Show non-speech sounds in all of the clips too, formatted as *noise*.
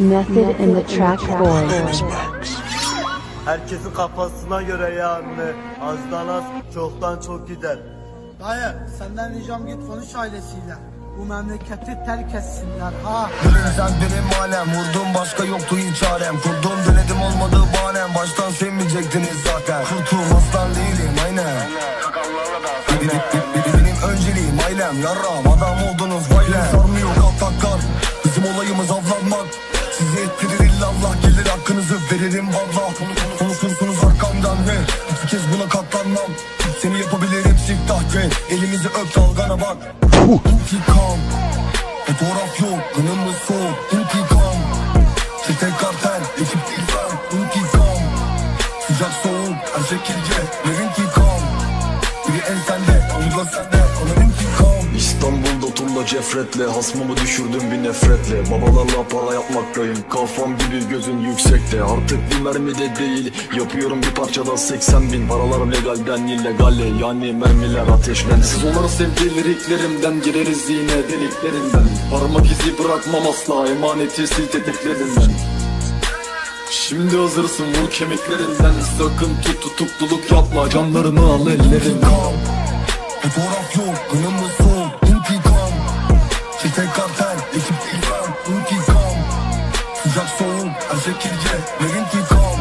Method in the track boy. *laughs* Herkesin kafasına göre yani azdan az çoktan çok gider. Dayı senden ricam git konuş ailesiyle. Bu memleketi terk etsinler ha. Benim alem Vurdum başka yoktu hiç çarem Kurdum denedim olmadı bahanem Baştan sevmeyecektiniz zaten Kurtum aslan değilim aynen benim önceliğim ailem Yarram Sizi ettirir illallah Gelir hakkınızı veririm valla Konuşursunuz arkamdan ve İki kez buna katlanmam. Seni yapabilirim siftah ve Elimizi öp dalgana bak. İntikam Fotoğraf yok, kanımız soğuk, intikam Çete kartel, ekip değil ben, intikam Sıcak soğuk, her şekilde, Cefretle Hasmımı düşürdüm bir nefretle. Babalarla para yapmaktayım Kafam gibi gözün yüksekte. Artık bir mermi de değil Yapıyorum bir parçada 80 bin. Paralar legalden illegale Yani mermiler ateşlen Siz onları sevdiği liriklerimden Gireriz yine deliklerinden. Parmak izi bırakmam asla Emaneti sil tetiklerinden. Şimdi hazırsın vur kemiklerinden. Sakın tut tutukluluk yapma Canlarını al ellerinden. Fotoğraf yok, intikam Çete kartel, ekip değil ben, intikam Sıcak soğuk, her şekilde, ver intikam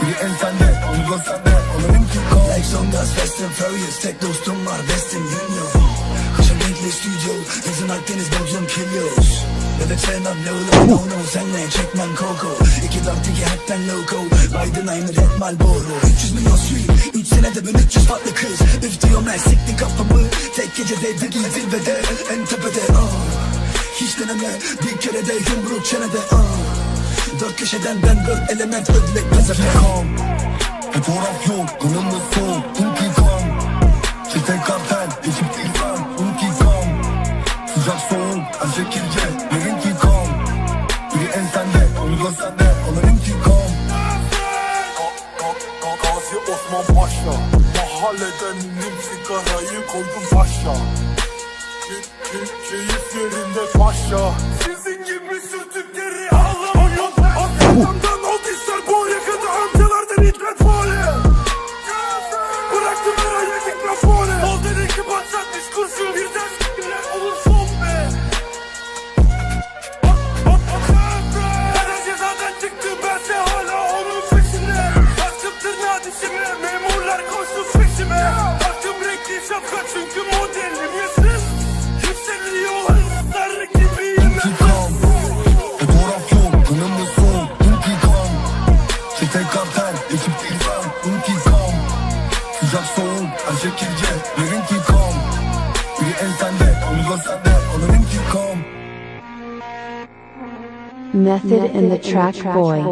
Biri en sende, onu da sende, alır intikam Like Songas, Fast and Furious Tek dostum var Union Studio Yazın Akdeniz Bodrum Kilios Evet sevmem ne olur no no Senle çekmem Coco. İki dart iki hepten loco Biden aynı Red Marlboro 300 milyon stream 3 senede ben 300 farklı kız Üf diyorum ben siktin kafamı Tek gecede değil zirvede En tepede ah Hiç deneme bir kere de yumruk çenede ah Dört köşeden ben dört element ödlek İntikam Fotoğraf yok, kanımız soğuk, intikam Çete kartel, ekip Osman Paşa. Mahalleden indim sigarayı koydum key- Keyif yerinde paşa şekilde, ver intikam Biri en sende, onu da sende, alır intikam Method in the track boy.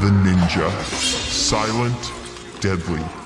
The Ninja. Silent, deadly.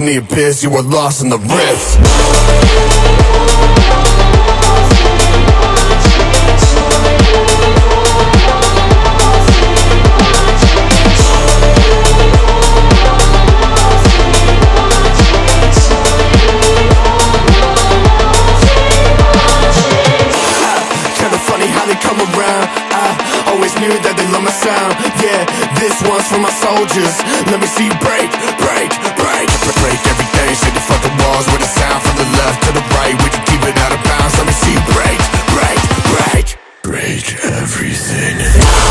Lost in the abyss, you were lost in the rift Kinda funny how they come around. I always knew that they love my sound. Yeah, this one's for my soldiers. Let me see you break, break, break every day. Shake the fucking walls with a sound from the left to the right. We can keep it out of bounds, let me see break, break, break. Break everything.